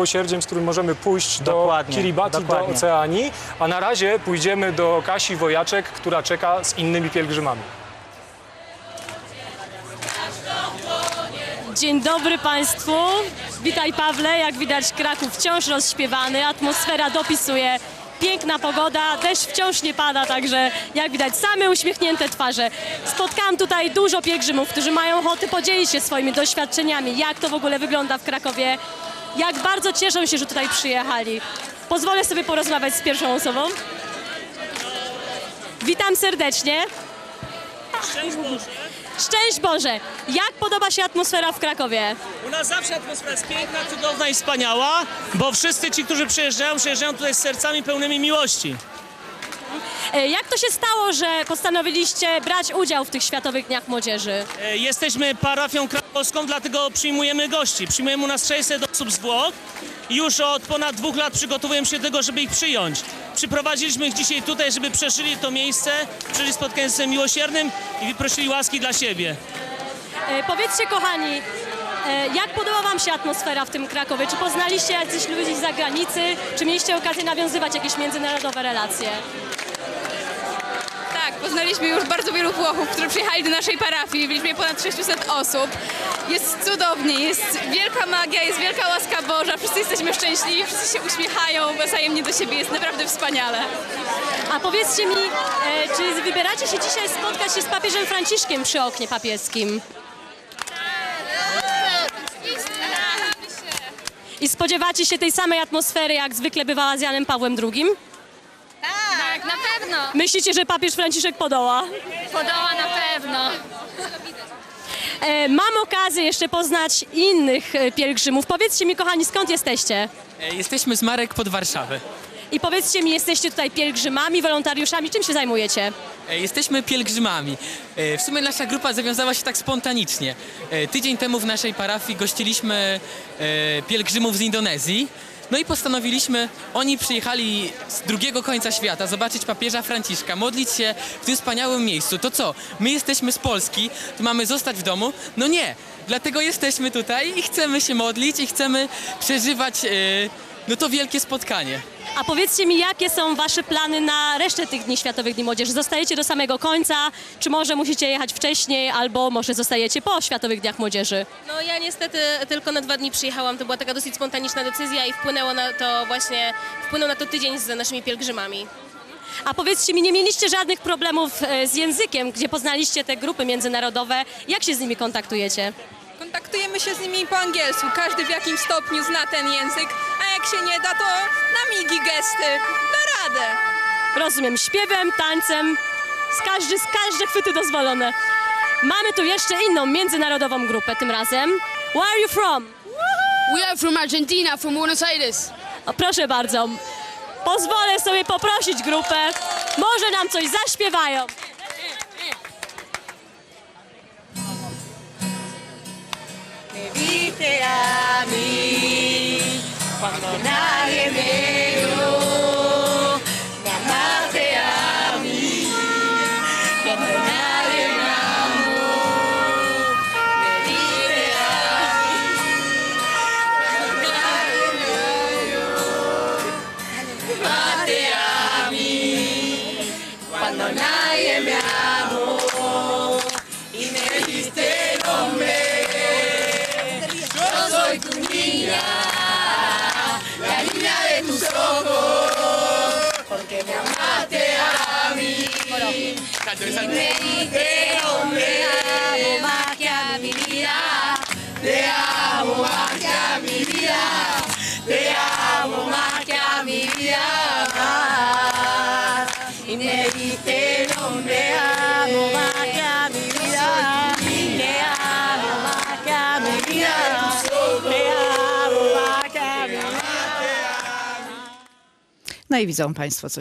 miłosierdziem, z którym możemy pójść do Dokładnie, Kiribati, dokładnie. do Oceanii, a na razie pójdziemy do Kasi Wojaczek, która czeka z innymi pielgrzymami. Dzień dobry Państwu. Witaj Pawle. Jak widać Kraków wciąż rozśpiewany, atmosfera dopisuje. Piękna pogoda, deszcz wciąż nie pada, także jak widać same uśmiechnięte twarze. Spotkałam tutaj dużo pielgrzymów, którzy mają ochotę podzielić się swoimi doświadczeniami, jak to w ogóle wygląda w Krakowie, jak bardzo cieszą się, że tutaj przyjechali. Pozwolę sobie porozmawiać z pierwszą osobą. Witam serdecznie. Szczęść Boże! Jak podoba się atmosfera w Krakowie? U nas zawsze atmosfera jest piękna, cudowna i wspaniała, bo wszyscy ci, którzy przyjeżdżają, przyjeżdżają tutaj z sercami pełnymi miłości. E, Jak to się stało, że postanowiliście brać udział w tych Światowych Dniach Młodzieży? E, Jesteśmy parafią krakowską, dlatego przyjmujemy gości. Przyjmujemy u nas 600 osób z Włoch już od ponad dwóch lat przygotowujemy się do tego, żeby ich przyjąć. Przyprowadziliśmy ich dzisiaj tutaj, żeby przeżyli to miejsce, przeżyli spotkanie z miłosiernym i prosili łaski dla siebie. E, Powiedzcie kochani, e, jak podoba wam się atmosfera w tym Krakowie? Czy poznaliście jakichś ludzi z zagranicy? Czy mieliście okazję nawiązywać jakieś międzynarodowe relacje? Tak, poznaliśmy już bardzo wielu Włochów, którzy przyjechali do naszej parafii. Byliśmy ponad 600 osób. Jest cudownie, jest wielka magia, jest wielka łaska Boża. Wszyscy jesteśmy szczęśliwi, wszyscy się uśmiechają wzajemnie do siebie. Jest naprawdę wspaniale. A powiedzcie mi, e, czy wybieracie się dzisiaj spotkać się z papieżem Franciszkiem przy oknie papieskim? I spodziewacie się tej samej atmosfery, jak zwykle bywała z Janem Pawłem II? Pewno. Myślicie, że papież Franciszek podoła? Podoła na pewno. E, mam okazję jeszcze poznać innych e, pielgrzymów. Powiedzcie mi, kochani, skąd jesteście? E, Jesteśmy z Marek pod Warszawy. I powiedzcie mi, jesteście tutaj pielgrzymami, wolontariuszami, czym się zajmujecie? E, Jesteśmy pielgrzymami. E, W sumie nasza grupa zawiązała się tak spontanicznie. E, Tydzień temu w naszej parafii gościliśmy e, pielgrzymów z Indonezji. No i postanowiliśmy, oni przyjechali z drugiego końca świata zobaczyć papieża Franciszka, modlić się w tym wspaniałym miejscu. To co? My jesteśmy z Polski, to mamy zostać w domu? No nie, dlatego jesteśmy tutaj i chcemy się modlić i chcemy przeżywać e, no to wielkie spotkanie. A powiedzcie mi, jakie są wasze plany na resztę tych Dni Światowych Dni Młodzieży? Zostajecie do samego końca, czy może musicie jechać wcześniej, albo może zostajecie po Światowych Dniach Młodzieży? No ja niestety tylko na dwa dni przyjechałam, to była taka dosyć spontaniczna decyzja i wpłynęło na to właśnie, wpłynął na to tydzień z naszymi pielgrzymami. A powiedzcie mi, nie mieliście żadnych problemów e, z językiem, gdzie poznaliście te grupy międzynarodowe? Jak się z nimi kontaktujecie? Kontaktujemy się z nimi po angielsku. Każdy w jakimś stopniu zna ten język, a jak się nie da, to na migi, gesty. Da radę. Rozumiem, śpiewem, tańcem, z każdy, z każde chwyty dozwolone. Mamy tu jeszcze inną międzynarodową grupę tym razem. Where are you from? We are from Argentina, from Buenos Aires. O, proszę bardzo, pozwolę sobie poprosić grupę, może nam coś zaśpiewają. chiamate a me Liberite onde amo ma chiami via Te amo ma chiami via Te amo ma que a Liberite onde amo ma chiami via Te amo ma chiami via Te amo ma chiami via No i widzą Państwo, co